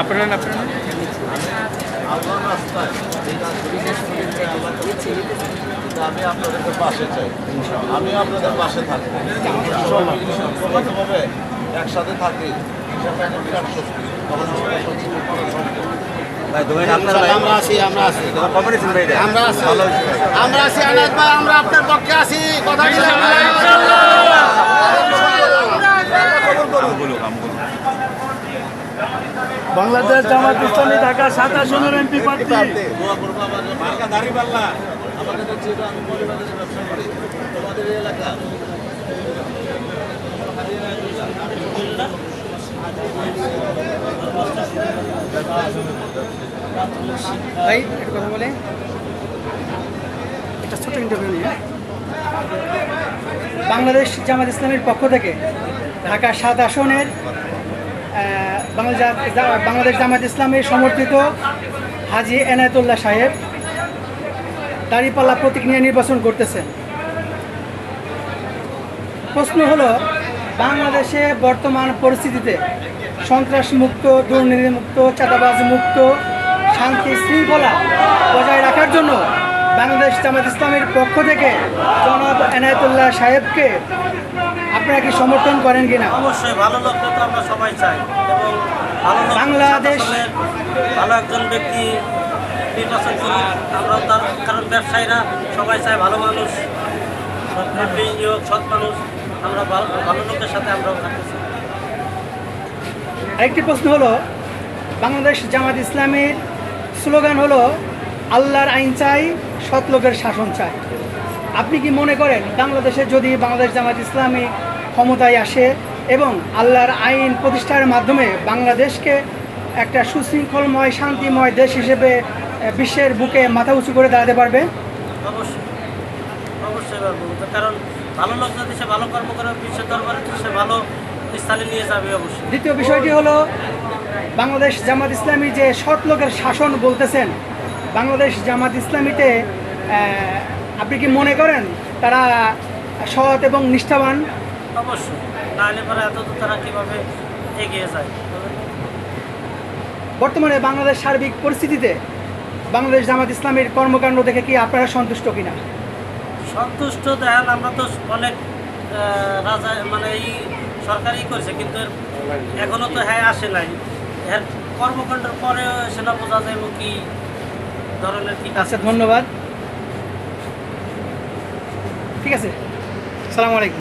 আপনার আপনার আমি আপনাদের পাশে চাই আমি আপনাদের পাশে থাকব সমাজভাবে একসাথে থাকি। সেটা একটা বিরাট শক্তি। আমরা আছি আমরা আছি। আমরা আছি। আমরা আছি আনাজ ভাই আমরা আপনার পক্ষে আছি। কথা বাংলাদেশ জামাত ইসলামী ঢাকা সাত আসনের এমপি প্রার্থী। ভাই, একটা কথা বলে। একটা ছোট ইন্টারভিউ নিয়ে। বাংলাদেশ জামাত ইসলামের পক্ষ থেকে ঢাকা সাত আসনের বাংলাদেশ জামাত ইসলামের সমর্থিত হাজি এনায়তুল্লাহ সাহেব দাঁড়িপাল্লা প্রতীক নিয়ে নির্বাচন করতেছেন। প্রশ্ন হলো, বাংলাদেশে বর্তমান পরিস্থিতিতে সন্ত্রাস মুক্ত দুর্নীতি মুক্ত চাঁদাবাজ মুক্ত শান্তি শৃঙ্খলা বজায় রাখার জন্য বাংলাদেশ জামাত ইসলামের পক্ষ থেকে জনাব এনায়তুল্লাহ সাহেবকে আপনারা কি সমর্থন করেন কিনা? অবশ্যই ভালো লোককে তো আমরা সবাই চাই। এবং ভালো বাংলাদেশ- ভালো একজন ব্যক্তি নির্বাচন করি আমরা তার কারণ ব্যবসায়ীরা সবাই চায় ভালো মানুষ সৎ মানুষ আমরা ভালো ভালো লোকের সাথে আমরাও থাকতে চাই। আরেকটি প্রশ্ন হলো বাংলাদেশ জামাত ইসলামের স্লোগান হলো আল্লাহর আইন চাই সৎ লোকের শাসন চাই। আপনি কি মনে করেন বাংলাদেশে যদি বাংলাদেশ জামাত ইসলামী ক্ষমতায় আসে এবং আল্লাহর আইন প্রতিষ্ঠার মাধ্যমে বাংলাদেশকে একটা সুশৃঙ্খলময় শান্তিময় দেশ হিসেবে বিশ্বের বুকে মাথা উঁচু করে দাঁড়াতে পারবে? অবশ্যই। অবশ্যই পারব। কারণ ভালো লোক যদি সে ভালো কর্ম করে বিশ্বের দরবারে সে ভালো স্থানে নিয়ে যাবে অবশ্যই। দ্বিতীয় বিষয়টি হলো বাংলাদেশ জামাত ইসলামী যে সৎ লোকের শাসন বলতেছেন বাংলাদেশ জামাত ইসলামীতে আপনি কি মনে করেন তারা সৎ এবং নিষ্ঠাবান? অবশ্যই। না হলে পরে এত তারা কীভাবে এগিয়ে যায়? বর্তমানে বাংলাদেশ সার্বিক পরিস্থিতিতে বাংলাদেশ জামাত ইসলামের কর্মকাণ্ড দেখে কি আপনারা সন্তুষ্ট কিনা? সন্তুষ্ট দেন আমরা তো অনেক রাজা মানে এই সরকারই করছে কিন্তু এর এখনও তো হ্যাঁ আসে নাই। এর কর্মকাণ্ডের পরে সেটা বোঝা যায় কি ধরনের কি আচ্ছা ধন্যবাদ। ঠিক আছে সালাম আলাইকুম।